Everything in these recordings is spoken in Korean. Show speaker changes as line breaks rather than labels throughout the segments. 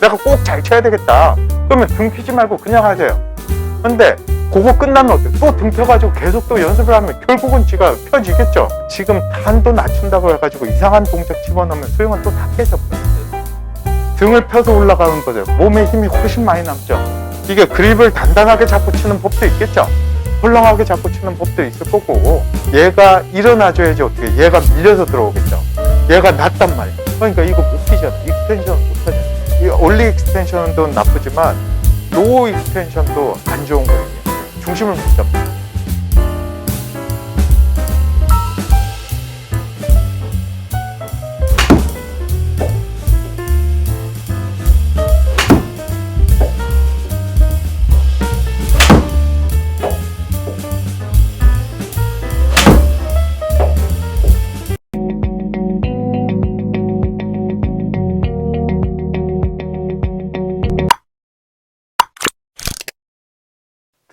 내가 꼭 잘 쳐야 되겠다. 그러면 등 피지 말고 그냥 하세요. 근데 그거 끝나면 어때? 또등 펴가지고 계속 또 연습을 하면 결국은 지가 펴지겠죠. 지금 탄도 낮춘다고 해가지고 이상한 동작 집어넣으면 스윙은 또 다 깨져버려요. 등을 펴서 올라가는 거죠. 몸에 힘이 훨씬 많이 남죠. 이게 그립을 단단하게 잡고 치는 법도 있겠죠. 헐렁하게 잡고 치는 법도 있을 거고 얘가 일어나줘야지 어떻게 얘가 밀려서 들어오겠죠. 얘가 낮단 말이야. 그러니까 이거 못 피잖아. 익스텐션 못. 이 올리 익스텐션도 나쁘지만 로우 익스텐션도 안 좋은 거예요. 중심을 못 잡아.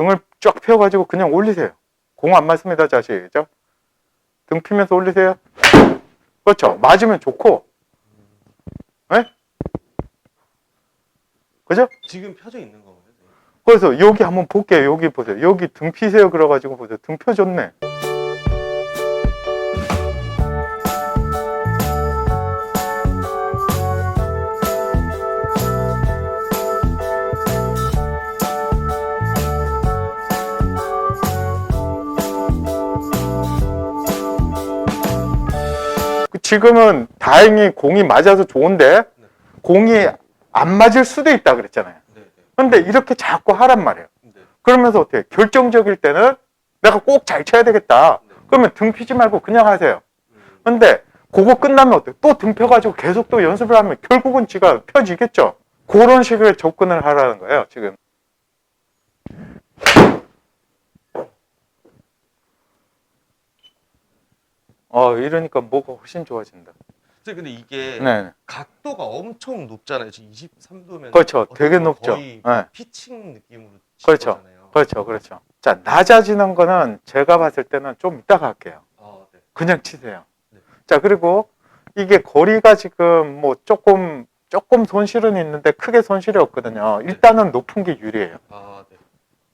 등을 쫙 펴가지고 그냥 올리세요. 공 안 맞습니다, 자식이죠? 등 피면서 올리세요. 그렇죠. 맞으면 좋고. 네? 그죠?
지금 펴져 있는 거예요. 선생님?
그래서 여기 한번 볼게요. 여기 보세요. 여기 등 피세요. 그래가지고 보세요. 등 펴졌네. 지금은 다행히 공이 맞아서 좋은데 공이 안 맞을 수도 있다 그랬잖아요.
네, 네,
근데 이렇게 자꾸 하란 말이에요.
네.
그러면서 어떻게 결정적일 때는 내가 꼭 잘 쳐야 되겠다.
네.
그러면 등 피지 말고 그냥 하세요.
음,
근데 그거 끝나면 어때? 또등 펴가지고 계속 또 연습을 하면 결국은 지가 펴지겠죠. 그런 식의 접근을 하라는 거예요, 지금. 어, 이러니까 뭐가 훨씬 좋아진다.
근데 이게
네.
각도가 엄청 높잖아요. 지금 23도면
그렇죠. 되게 높죠.
거의
네.
피칭 느낌으로 치는
그렇죠.
거잖아요.
그렇죠. 그렇죠. 자, 낮아지는 거는 제가 봤을 때는 좀 이따가 할게요.
아, 네.
그냥 치세요.
네.
자, 그리고 이게 거리가 지금 뭐 조금, 조금 손실은 있는데 크게 손실이 없거든요. 일단은 높은 게 유리해요.
아, 네.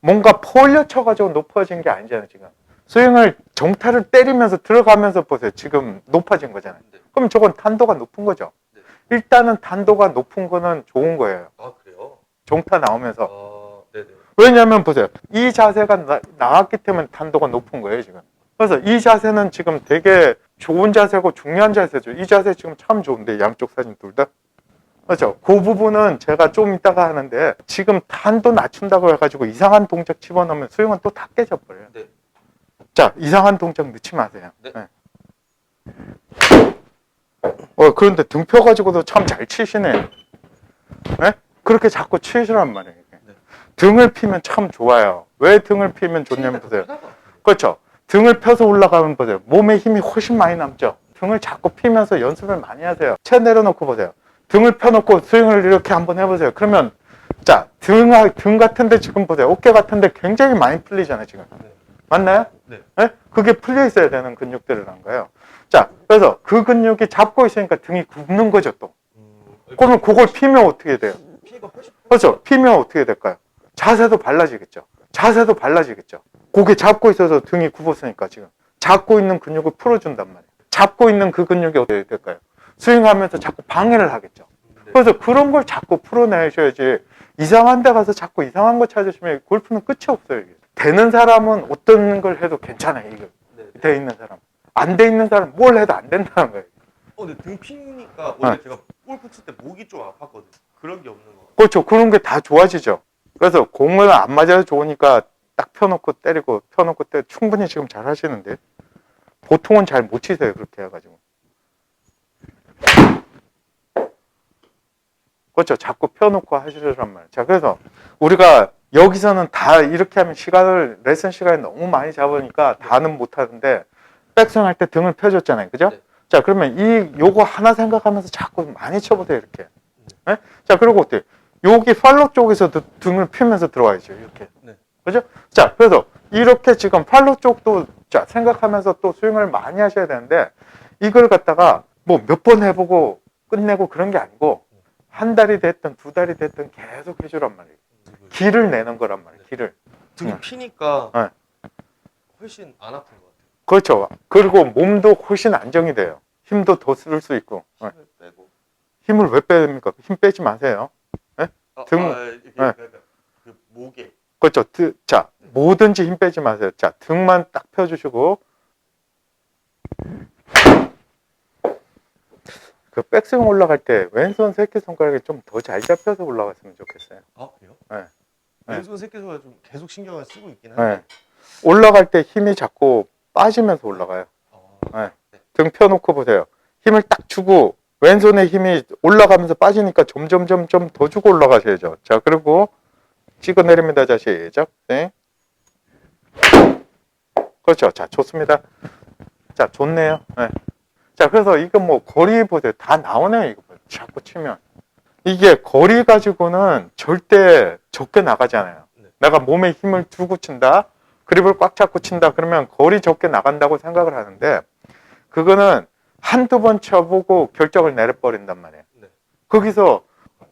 뭔가 폴려 쳐가지고 높아진 게 아니잖아요, 지금. 스윙을 정타를 때리면서 들어가면서 보세요. 지금 높아진 거잖아요.
네.
그럼 저건 탄도가 높은 거죠.
네.
일단은 탄도가 높은 거는 좋은 거예요.
아, 그래요?
정타 나오면서.
아.
왜냐하면 보세요. 이 자세가 나, 나왔기 때문에 탄도가 높은 거예요, 지금. 그래서 이 자세는 지금 되게 좋은 자세고 중요한 자세죠. 이 자세 지금 참 좋은데, 양쪽 사진 둘 다. 그렇죠. 그 부분은 제가 좀 이따가 하는데, 지금 탄도 낮춘다고 해가지고 이상한 동작 집어넣으면 스윙은 또 다 깨져버려요.
네.
자, 이상한 동작 넣지 마세요.
네.
어, 그런데 등 펴가지고도 참 잘 치시네요. 네? 그렇게 자꾸 치시란 말이에요.
네.
등을 피면 참 좋아요. 왜 등을 피면 좋냐면 보세요. 그렇죠. 등을 펴서 올라가면 보세요. 몸에 힘이 훨씬 많이 남죠. 등을 자꾸 피면서 연습을 많이 하세요. 채 내려놓고 보세요. 등을 펴놓고 스윙을 이렇게 한번 해보세요. 그러면 자, 등, 등 같은데 지금 보세요. 어깨 같은데 굉장히 많이 풀리잖아요, 지금.
네.
맞나요?
네.
그게 풀려 있어야 되는 근육들이란 거예요. 자, 그래서 그 근육이 잡고 있으니까 등이 굽는 거죠, 또.
음,
그러면 그걸 피면 어떻게 돼요? 그렇죠. 피면 어떻게 될까요? 자세도 발라지겠죠. 자세도 발라지겠죠. 고개 잡고 있어서 등이 굽었으니까 지금. 잡고 있는 근육을 풀어준단 말이에요. 잡고 있는 그 근육이 어떻게 될까요? 스윙하면서 자꾸 방해를 하겠죠.
네.
그래서 그런 걸 자꾸 풀어내셔야지 이상한 데 가서 자꾸 이상한 거 찾으시면 골프는 끝이 없어요. 이게. 되는 사람은 어떤 걸 해도 괜찮아요. 이거.
네, 네.
돼 있는 사람. 안 돼 있는 사람 뭘 해도 안 된다는 거예요.
어, 근데 등 피니까 원래
네.
제가 골프 칠 때 목이 좀 아팠거든요. 그런 게 없는 거. 같아요.
그렇죠. 그런 게 다 좋아지죠. 그래서 공을 안 맞아도 좋으니까 딱 펴놓고 때리고 펴놓고 때 충분히 지금 잘 하시는데 보통은 잘 못 치세요. 그렇게 해가지고. 그렇죠. 자꾸 펴놓고 하시란 말이에요. 자, 그래서 우리가 여기서는 다 이렇게 하면 시간을, 레슨 시간이 너무 많이 잡으니까 다는 못 하는데 백스윙 할 때 등을 펴줬잖아요. 그죠?
네.
자, 그러면 이, 요거 하나 생각하면서 자꾸 많이 쳐보세요. 이렇게. 네? 자, 그리고 어때? 여기 팔로 쪽에서 도 등을 펴면서 들어와야죠. 이렇게.
네.
그죠? 자, 그래서 이렇게 지금 팔로 쪽도 자, 생각하면서 또 스윙을 많이 하셔야 되는데 이걸 갖다가 뭐 몇 번 해보고 끝내고 그런 게 아니고 한 달이 됐든 두 달이 됐든 계속 해주란 말이에요. 기를 내는 거란 말이에요. 기를.
등이
응.
피니까
네.
훨씬 안 아픈 것 같아요.
그렇죠. 그리고 몸도 훨씬 안정이 돼요. 힘도 더 쓸 수 있고. 네.
힘을 빼고.
힘을 왜 뺍니까? 힘 빼지 마세요.
아,
등-
아,
네.
그러니까 그 목에
그렇죠. 드- 자, 뭐든지 힘 빼지 마세요. 자, 등만 딱 펴주시고. 그 백스윙 올라갈 때 왼손 새끼 손가락이 좀 더 잘 잡혀서 올라갔으면 좋겠어요.
아 그래요?
네. 네.
왼손 새끼손가 좀 계속 신경을 쓰고 있긴
네.
한데.
올라갈 때 힘이 자꾸 빠지면서 올라가요.
아,
등 펴놓고 보세요. 힘을 딱 주고 왼손에 힘이 올라가면서 빠지니까 점점 점점 더 주고 올라가셔야죠. 자 그리고 찍어 내립니다. 자 시작. 네. 그렇죠. 자 좋습니다. 자 좋네요. 네. 자 그래서 이거 뭐 거리 보세요. 다 나오네요. 이거. 자꾸 치면 이게 거리 가지고는 절대 적게 나가잖아요.
네.
내가 몸에 힘을 두고 친다. 그립을 꽉 잡고 친다. 그러면 거리 적게 나간다고 생각을 하는데 그거는 한두 번 쳐보고 결정을 내려버린단 말이에요.
네.
거기서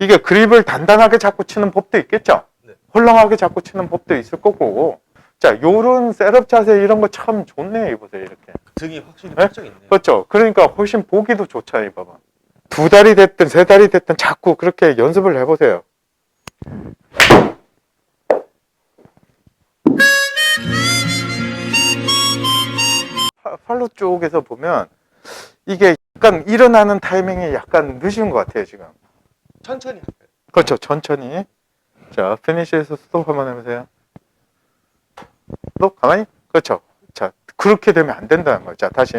이게 그립을 단단하게 잡고 치는 법도 있겠죠.
네.
헐렁하게 잡고 치는 법도 있을 거고. 자, 요런 셋업 자세 이런 거 참 좋네요. 이보세요. 이렇게.
등이 확실히
네?
펴져 있네요.
그렇죠. 그러니까 훨씬 보기도 좋잖아요. 이 봐봐. 두 달이 됐든 세 달이 됐든 자꾸 그렇게 연습을 해보세요. 파- 팔로 쪽에서 보면 이게 약간 일어나는 타이밍이 약간 늦은 것 같아요. 지금.
천천히 할까요?
그렇죠. 천천히. 자, 피니시에서 스톱 한번 해보세요. 스톱, 가만히. 그렇죠. 자, 그렇게 되면 안 된다는 거예요. 자, 다시.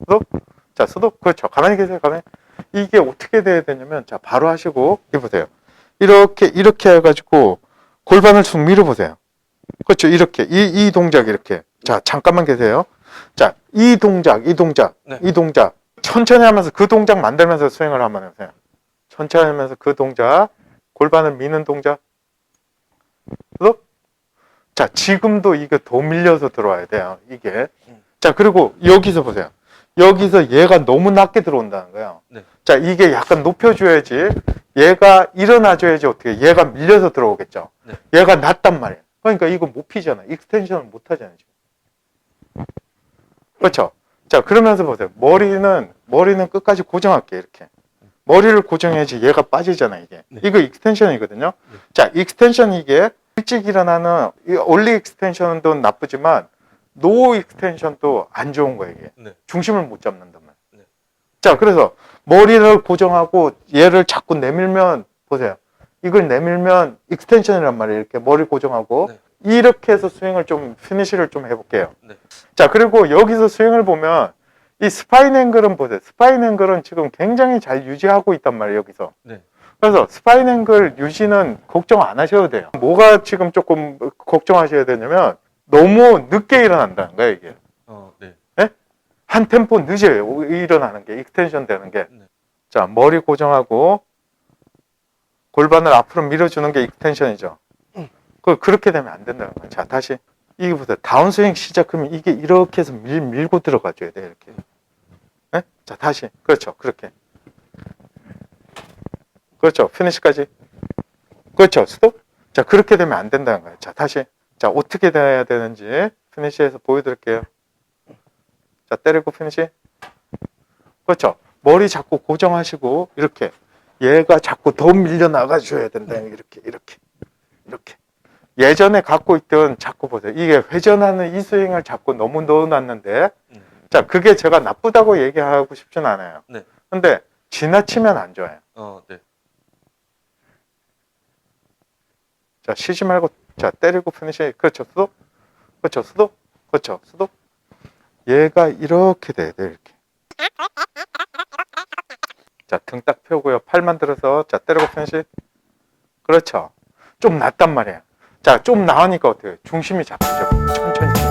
스톱. 자, 스톱. 그렇죠. 가만히 계세요. 가만히. 이게 어떻게 돼야 되냐면, 자, 바로 하시고, 이 보세요. 이렇게, 이렇게 해가지고, 골반을 쑥 밀어보세요. 그렇죠. 이렇게. 이, 이 동작 이렇게. 자, 잠깐만 계세요. 자, 이 동작, 이 동작,
네.
이 동작. 천천히 하면서 그 동작 만들면서 스윙을 한번 해보세요. 천천히 하면서 그 동작, 골반을 미는 동작. 또, 자, 지금도 이게 더 밀려서 들어와야 돼요. 이게.
음.
자, 그리고 여기서 보세요. 여기서 얘가 너무 낮게 들어온다는 거예요.
네.
자, 이게 약간 높여줘야지. 얘가 일어나줘야지 어떻게. 얘가 밀려서 들어오겠죠.
네.
얘가 낮단 말이에요. 그러니까 이거 못 피잖아. 익스텐션을 못 하잖아요. 지금. 그렇죠. 자, 그러면서 보세요. 머리는, 머리는 끝까지 고정할게요. 이렇게. 머리를 고정해야지 얘가 빠지잖아, 이게.
네.
이거 익스텐션이거든요.
네.
자, 익스텐션 이게 일찍 일어나는, 이 올리 익스텐션도 나쁘지만, 노 익스텐션도 안 좋은 거예요, 이게.
네.
중심을 못 말이에요.
네.
자, 그래서 머리를 고정하고 얘를 자꾸 내밀면, 보세요. 이걸 내밀면 익스텐션이란 말이에요. 이렇게 머리 고정하고.
네.
이렇게 해서 스윙을 좀, 피니시를 좀 해볼게요.
네.
자, 그리고 여기서 스윙을 보면, 이 스파인 앵글은 보세요. 스파인 앵글은 지금 굉장히 잘 유지하고 있단 말이에요, 여기서.
네.
그래서 스파인 앵글 유지는 걱정 안 하셔도 돼요. 뭐가 지금 조금 걱정하셔야 되냐면, 너무 늦게 일어난다는 거예요, 이게.
어, 네.
한 템포 늦어요. 일어나는 게, 익스텐션 되는 게.
네.
자, 머리 고정하고, 골반을 앞으로 밀어주는 게 익스텐션이죠. 그, 그렇게 되면 안 된다는 거예요. 자, 다시. 이게 보세요. 다운스윙 시작하면 이게 이렇게 해서 밀, 밀고 들어가줘야 돼요, 이렇게. 네? 자, 다시. 그렇죠. 그렇게. 그렇죠. 피니시까지. 그렇죠. 스톱. 자, 그렇게 되면 안 된다는 거예요. 자, 다시. 자, 어떻게 돼야 되는지 피니시에서 보여드릴게요. 자, 때리고 피니시. 그렇죠. 머리 자꾸 고정하시고, 이렇게. 얘가 자꾸 더 밀려 나가 줘야 된다. 이렇게, 이렇게, 이렇게. 예전에 갖고 있던, 자꾸 보세요. 이게 회전하는 이 스윙을 자꾸 너무 넣어놨는데,
음.
자, 그게 제가 나쁘다고 얘기하고 싶진 않아요.
네.
근데, 지나치면 안 좋아요.
어, 네.
자, 쉬지 말고, 자, 때리고 피니시. 그렇죠. 수도. 그렇죠. 수도. 그렇죠. 수도. 얘가 이렇게 돼야 돼, 이렇게. 자, 등 딱 펴고요. 팔만 들어서, 자, 때리고 피니시. 그렇죠. 좀 낮단 말이에요. 자, 좀 나으니까 어때요? 중심이 잡히죠. 천천히.